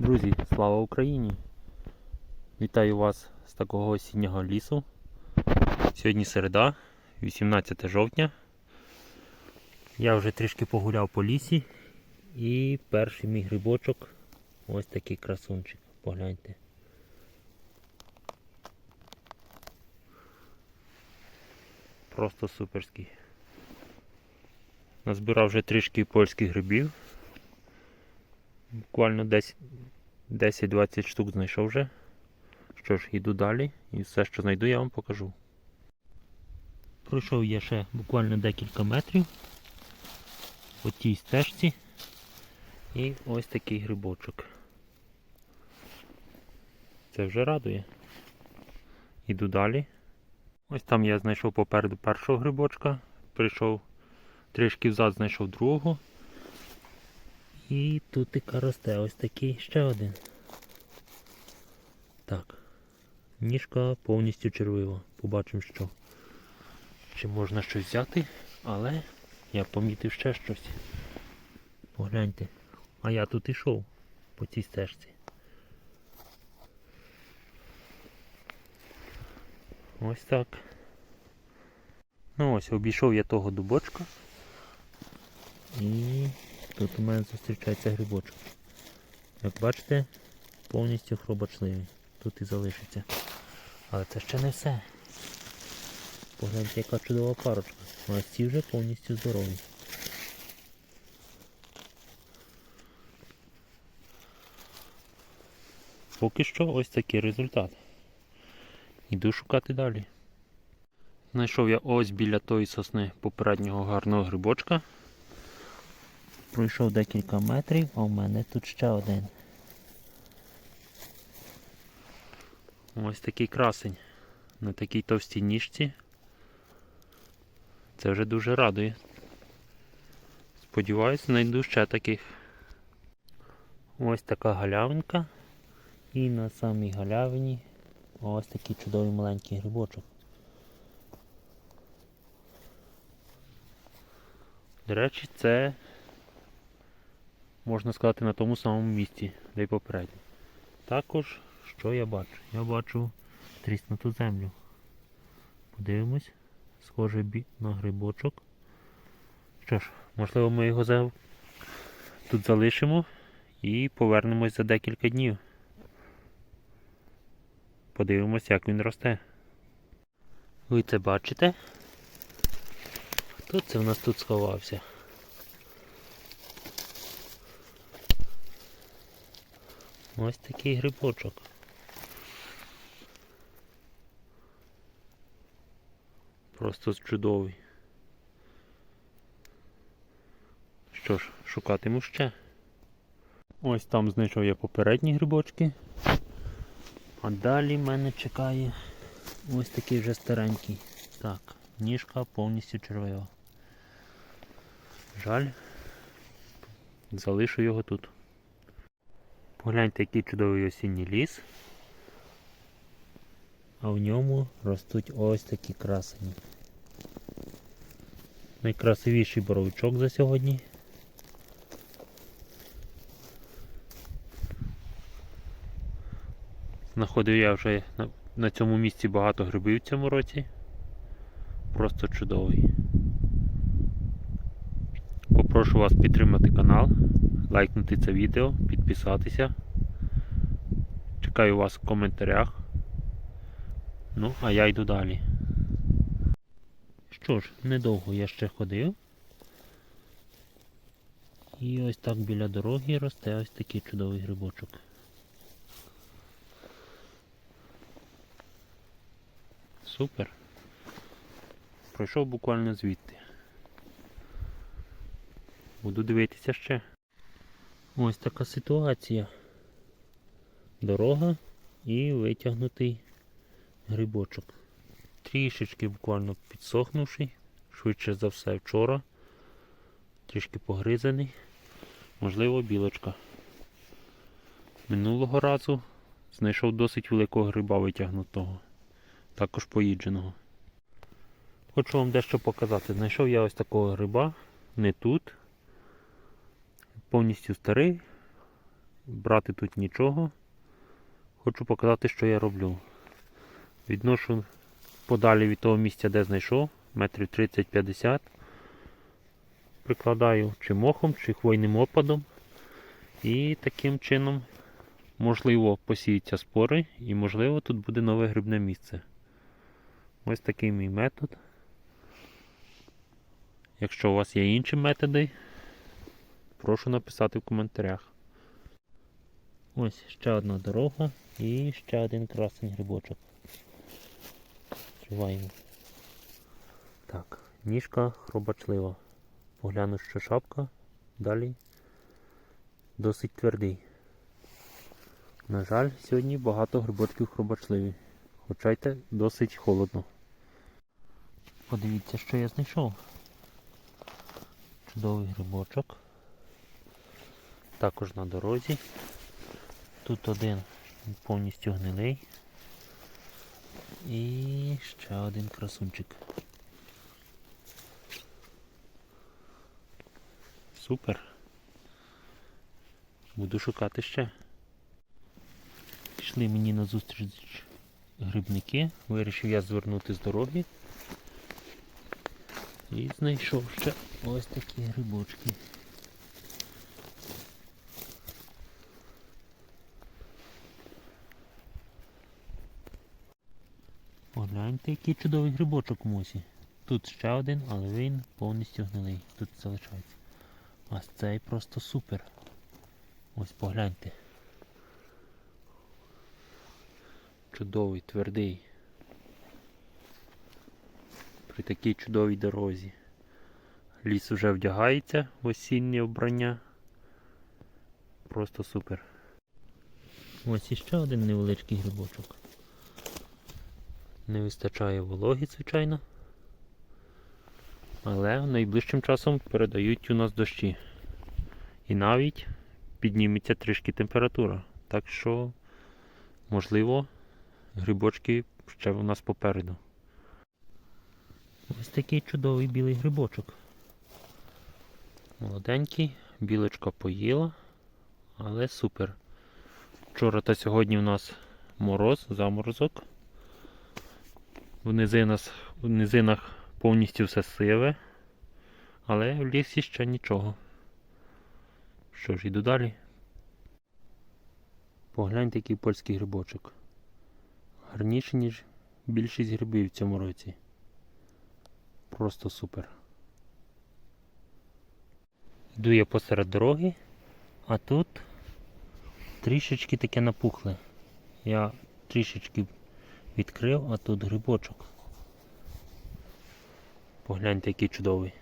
Друзі, слава Україні! Вітаю вас з такого осіннього лісу. Сьогодні середа, 18 жовтня. Я вже трішки погуляв по лісі і перший мій грибочок ось такий красунчик. Погляньте. Просто суперський. Назбирав вже трішки польських грибів. Буквально десь 10-20 штук знайшов вже. Що ж, йду далі і все, що знайду, я вам покажу. Пройшов я ще буквально декілька метрів по тій стежці. І ось такий грибочок. Це вже радує. Іду далі. Ось там я знайшов попереду першого грибочка. Прийшов трішки взад, знайшов другого. І тут і росте ось такий ще один. Так. Ніжка повністю червива. Побачимо що. Чи можна щось взяти, але я помітив ще щось. Погляньте. А я тут ішов по цій стежці. Ось так. Ну ось, обійшов я того дубочка. І тут у мене зустрічається грибочок. Як бачите, повністю хробачливий. Тут і залишиться. Але це ще не все. Погляньте, яка чудова парочка. А ці вже повністю здорові. Поки що ось такий результат. Іду шукати далі. Знайшов я ось біля тої сосни попереднього гарного грибочка. Пройшов декілька метрів, а в мене тут ще один. Ось такий красень. На такій товстій ніжці. Це вже дуже радує. Сподіваюсь, знайду ще таких. Ось така галявинка. І на самій галявині ось такий чудовий маленький грибочок. До речі, це можна сказати на тому самому місці, де й попередньо. Також, що я бачу? Я бачу тріснуту землю. Подивимось, схоже на грибочок. Що ж, можливо ми його за... тут залишимо і повернемось за декілька днів. Подивимось, як він росте. Ви це бачите? Хто це в нас тут сховався? Ось такий грибочок. Просто чудовий. Що ж, шукатиму ще. Ось там знайшов я попередні грибочки. А далі мене чекає ось такий вже старенький. Так, ніжка повністю червива. Жаль. Залишу його тут. Погляньте, який чудовий осінній ліс. А в ньому ростуть ось такі красені. Найкрасивіший боровичок за сьогодні. Знаходив я вже на, цьому місці багато грибів в цьому році. Просто чудовий. Попрошу вас підтримати канал, лайкнути це відео, підписатися. Чекаю вас в коментарях. Ну, а я йду далі. Що ж, недовго я ще ходив. І ось так біля дороги росте ось такий чудовий грибочок. Супер. Пройшов буквально звідти. Буду дивитися ще. Ось така ситуація. Дорога і витягнутий грибочок. Трішечки буквально підсохнувший, швидше за все вчора. Трішки погризаний. Можливо, білочка. Минулого разу знайшов досить великого гриба витягнутого також поїдженого. Хочу вам дещо показати. Знайшов я ось такого гриба, не тут. Повністю старий. брати тут нічого. Хочу показати, що я роблю. Відношу подалі від того місця, де знайшов, метрів 30-50. Прикладаю чи мохом, чи хвойним опадом. І таким чином, можливо, посіються спори і, можливо, тут буде нове грибне місце. Ось такий мій метод. Якщо у вас є інші методи, прошу написати в коментарях. Ось ще одна дорога і ще один красень грибочок. Триваємо. Так, ніжка хробачлива. Погляну, що шапка, далі досить твердий. На жаль, сьогодні багато грибочків хробачливі. Хоча й досить холодно. Подивіться, що я знайшов. Чудовий грибочок. Також на дорозі. Тут один повністю гнилий. І ще один красунчик. Супер. Буду шукати ще. Пішли мені на зустріч грибники. Вирішив я звернути з дороги. І знайшов ще ось такі грибочки. Погляньте, який чудовий грибочок у мусі. Тут ще один, але він повністю гнилий. Тут залишається. А цей просто супер. Ось погляньте. Чудовий, твердий. При такій чудовій дорозі. Ліс вже вдягається в осіннє вбрання. Просто супер. Ось іще один невеличкий грибочок. Не вистачає вологи, звичайно. Але найближчим часом передають у нас дощі. І навіть підніметься трішки температура. Так що, можливо, грибочки ще у нас попереду. Ось такий чудовий білий грибочок. Молоденький, білочка поїла, але супер. Вчора та сьогодні у нас мороз, заморозок. В низинах, в низинах повністю все сиве, але в лісі ще нічого. Що ж, іду далі. Погляньте, який польський грибочок. Гарніший, ніж більшість грибів в цьому році. Просто супер. Йду я посеред дороги, а тут трішечки таке напухле. Я трішечки відкрив, а тут грибочок. Погляньте, який чудовий.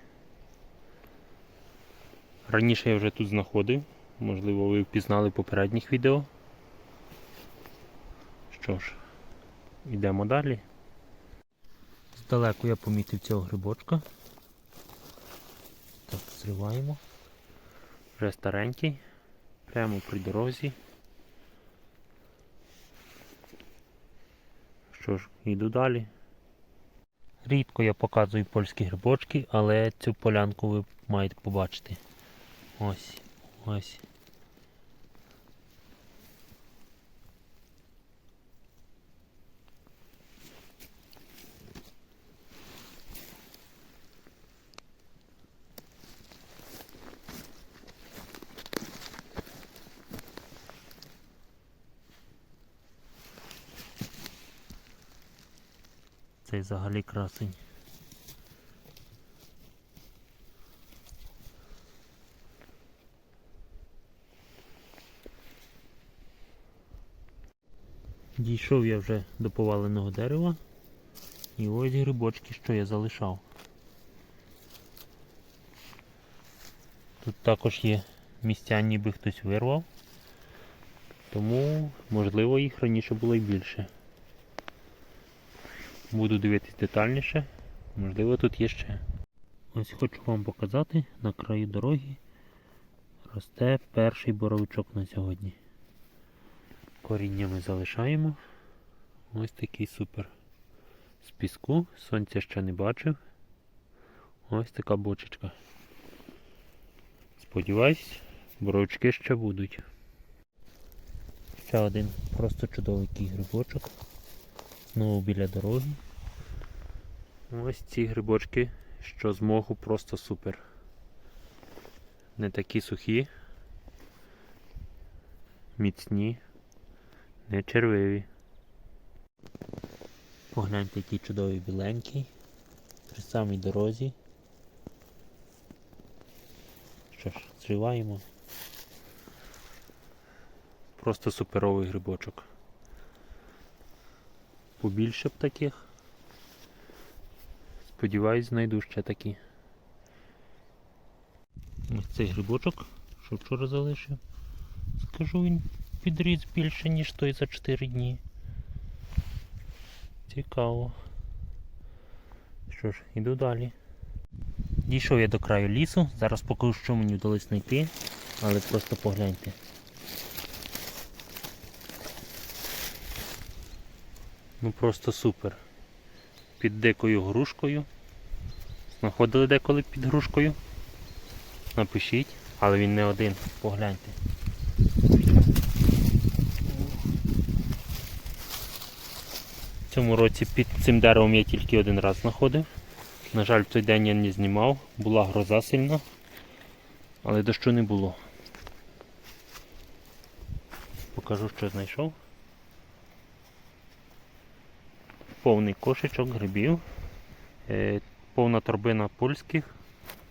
Раніше я вже тут знаходив, можливо ви впізнали попередніх відео. Що ж, йдемо далі. Здалеку я помітив цього грибочка. Так, зриваємо. Вже старенький, прямо при дорозі. Що ж, йду далі. Рідко я показую польські грибочки, але цю полянку ви маєте побачити. Ось, ось. Цей взагалі красень. Дійшов я вже до поваленого дерева. І ось грибочки, що я залишав. Тут також є місця, ніби хтось вирвав. Тому, можливо, їх раніше було й більше. Буду дивитись детальніше. Можливо, тут є ще. Ось хочу вам показати, на краю дороги росте перший боровичок на сьогодні. Коріння ми залишаємо. Ось такий супер. З піску, сонця ще не бачив. Ось така бочечка. Сподіваюсь, боровички ще будуть. Ще один просто чудовий грибочок. Знову біля дороги. Ось ці грибочки, що з моху просто супер. Не такі сухі, міцні, не червиві. Погляньте, який чудовий біленький. При самій дорозі. Що ж, зриваємо. Просто суперовий грибочок. Побільше б таких. Сподіваюсь, знайду ще такі. Ось цей грибочок, що вчора залишив. Скажу, він підріс більше, ніж той за 4 дні. Цікаво. Що ж, іду далі. Дійшов я до краю лісу, зараз покажу, що мені вдалося знайти, але просто погляньте. Ну просто супер. Під дикою грушкою. Знаходили деколи під грушкою? Напишіть, але він не один, погляньте. В цьому році під цим деревом я тільки один раз знаходив. На жаль, в той день я не знімав, була гроза сильна, але дощу не було. Покажу, що знайшов. Повний кошечок грибів, е, повна торбина польських,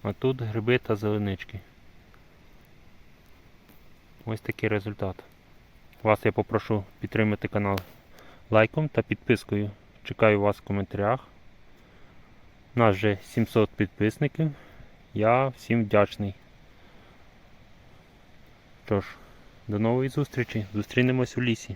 а тут гриби та зеленички. Ось такий результат. Вас я попрошу підтримати канал лайком та підпискою. Чекаю вас в коментарях. Нас вже 700 підписників. Я всім вдячний. Що ж, до нової зустрічі. Зустрінемось у лісі.